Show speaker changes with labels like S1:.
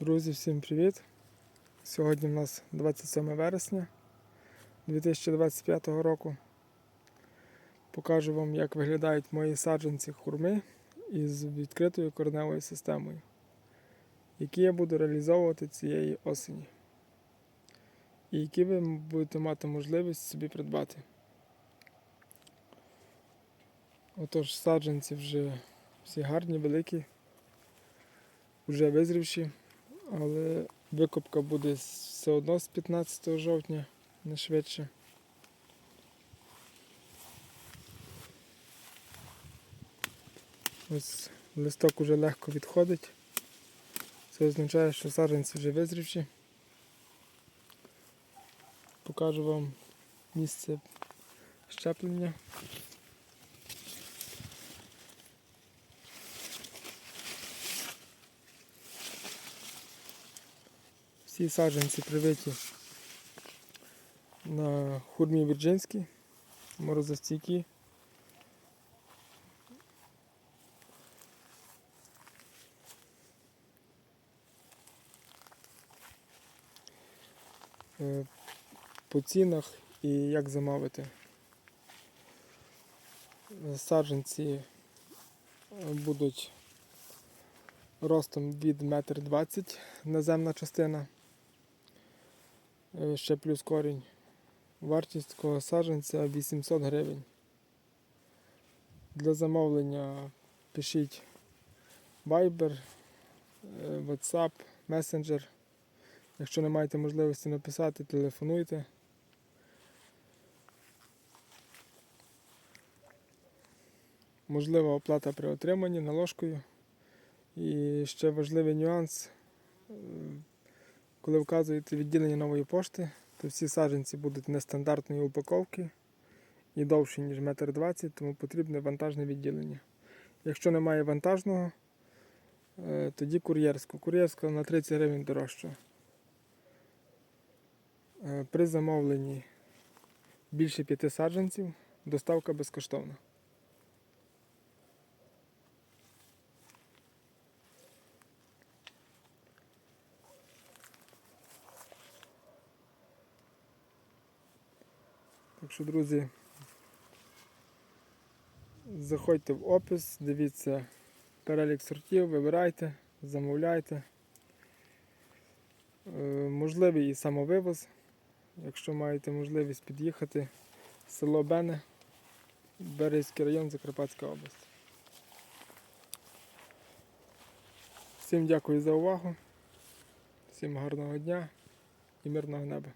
S1: Друзі, всім привіт! Сьогодні в нас 27 вересня 2025 року. Покажу вам, як виглядають мої саджанці хурми із відкритою кореневою системою, які я буду реалізовувати цієї осені. І які ви будете мати можливість собі придбати. Отож, саджанці вже всі гарні, великі, вже визрівші але викопка буде все одно з 15 жовтня, не швидше. Ось листок уже легко відходить. Це означає, що саджанці вже визрівші. Покажу вам місце щеплення. Всі саджанці привиті на хурмі вірджинській, морозостійкі. Е, По цінах і як замовити. Саджанці е, будуть ростом від 1,20 м наземна частина. Е, ще плюс корінь. Вартість такого саджанця 800 гривень. Для замовлення пишіть Viber, е, WhatsApp, Messenger. Якщо не маєте можливості написати, телефонуйте. Можлива оплата при отриманні наложкою. І ще важливий нюанс. Коли вказуєте відділення нової пошти, то всі саджанці будуть нестандартної упаковки і довші, ніж 1,20 м, тому потрібне вантажне відділення. Якщо немає вантажного, е, тоді кур'єрську. Кур'єрська на 30 гривень дорожча. Е, При замовленні більше 5 саджанців доставка безкоштовна. Так що, друзі, заходьте в опис, дивіться перелік сортів, вибирайте, замовляйте. Е, Можливий і самовивоз, якщо маєте можливість під'їхати в село Бене, Березький район, Закарпатська область. Всім дякую за увагу, всім гарного дня і мирного неба.